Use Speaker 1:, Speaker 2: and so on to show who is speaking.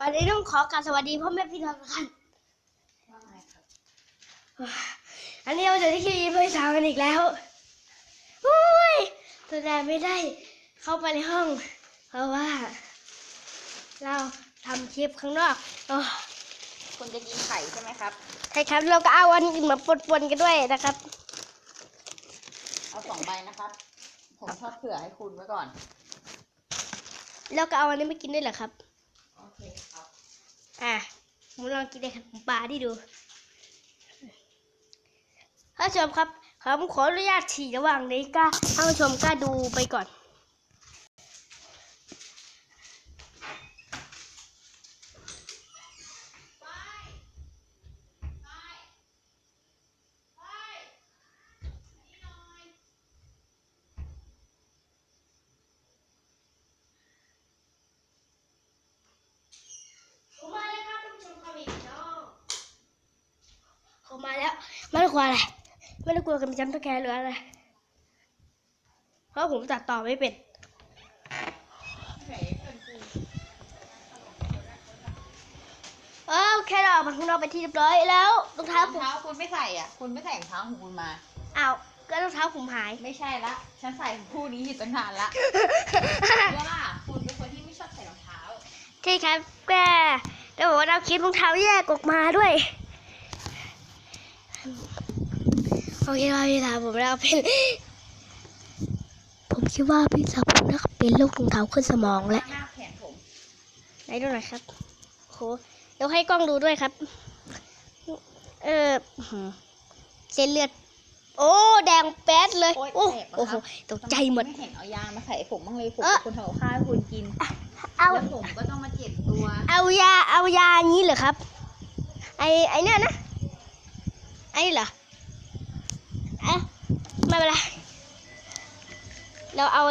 Speaker 1: วันนี้ต้องขอกราบสวัสดีพ่อแม่พี่น้องทุกท่าน
Speaker 2: ว่าไงครับ
Speaker 1: อันนี้เราจะที่คิวเพื่อสาวกันอีกแล้วอุ้ยแต่ไม่ได้เข้าไปในห้อง เพราะว่า เราทำคลิปข้างนอกโอ้
Speaker 2: คุณจะกินไข่ใช่ไหมครับ
Speaker 1: ใช่ครับ เราก็เอาอันอื่นมาปนๆกันด้วยนะครับ
Speaker 2: เอาสองใบนะครับ ผมชอบเผื่อให้คุณไว้ก่อน
Speaker 1: แล้วก็เอาอันนี้มากินด้วยเหรอครับ
Speaker 2: โอเคครับ
Speaker 1: อะผมลองกินในขนมปลาที่ดูท่านผู้ชมครับผมขออนุญาตฉี่ระหว่างนี้ก็ท่านผู้ชมก็ดูไปก่อน ผมมาแล้วครับท่านผู้ชมครับอีกเนาะเขามาแล้ว ไม่ได้ก ลัวอะไร ไม่ได้กลัวกันจำตะแกรงหรืออะไร เพราะผมตัดต่อไม่เป็นโอเคเราออกมาข้างนอกไปนที่เรียบร้อยแล้วรองเท้าร
Speaker 2: อง
Speaker 1: ผม
Speaker 2: เท้าคุณไม่ใส่อะ คุณไม่ใส่รองเท้าของคุณมา
Speaker 1: อ้าวก็รองเท้าผมหาย
Speaker 2: ไม่ใช่ละ ฉันใส่คู่นี้อยู่ตั้งนานละว่าล่ะคุณเป็นคนที่ไม่ชอบใส่รองเท้า
Speaker 1: ใช่ครับแกแล้วบอกว่าเราคลิปรองเท้าแยกออกมาด้วย โอเคครับพี่สาวผมเราเป็น ผมคิดว่าพี่สาวผมน่าจะเป็นโรครองเท้าขึ้นสมองและ
Speaker 2: หน้าแขนผม
Speaker 1: ไหนดูหน่อยครับโหเดี๋ยวให้กล้องดูด้วยครับ เอออื้อหือเส้นเลือด โอ้ แดงแป๊ดเลย
Speaker 2: โอ๊ย
Speaker 1: โอ้
Speaker 2: แสบ
Speaker 1: โอ้
Speaker 2: อะ
Speaker 1: โห
Speaker 2: ครับ
Speaker 1: ตกใจหมด
Speaker 2: ไม่เห็นเอายามาใส่ผมบ้างเลยผม
Speaker 1: เอ๊ะ
Speaker 2: เป็นคนทำกับข้าวให้คุณกิน
Speaker 1: เอา
Speaker 2: แล้วผมก็ต้องมาเจ็บตัว
Speaker 1: เอายาเอายานี้เหรอครับ ไอไอเนี่ยนะ ไอนี่เหรออะไม่เป็นไรเราเอา